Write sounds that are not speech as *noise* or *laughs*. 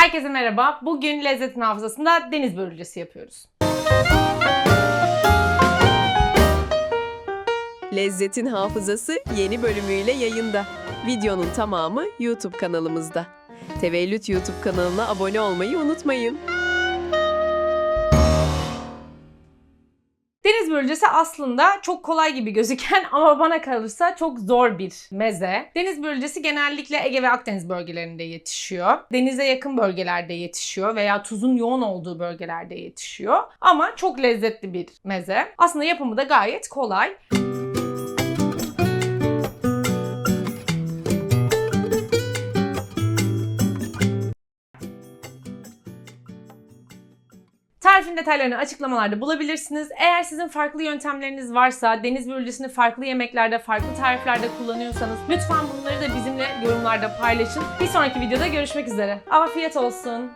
Herkese merhaba. Bugün Lezzetin Hafızası'nda deniz börülcesi yapıyoruz. Lezzetin Hafızası yeni bölümüyle yayında. Videonun tamamı YouTube kanalımızda. Tevellüt YouTube kanalına abone olmayı unutmayın. Börülcesi aslında çok kolay gibi gözüken *laughs* ama bana kalırsa çok zor bir meze. Deniz börülcesi genellikle Ege ve Akdeniz bölgelerinde yetişiyor. Denize yakın bölgelerde yetişiyor veya tuzun yoğun olduğu bölgelerde yetişiyor. Ama çok lezzetli bir meze. Aslında yapımı da gayet kolay. Tarifin detaylarını açıklamalarda bulabilirsiniz. Eğer sizin farklı yöntemleriniz varsa, deniz börülcesini farklı yemeklerde, farklı tariflerde kullanıyorsanız lütfen bunları da bizimle yorumlarda paylaşın. Bir sonraki videoda görüşmek üzere. Afiyet olsun.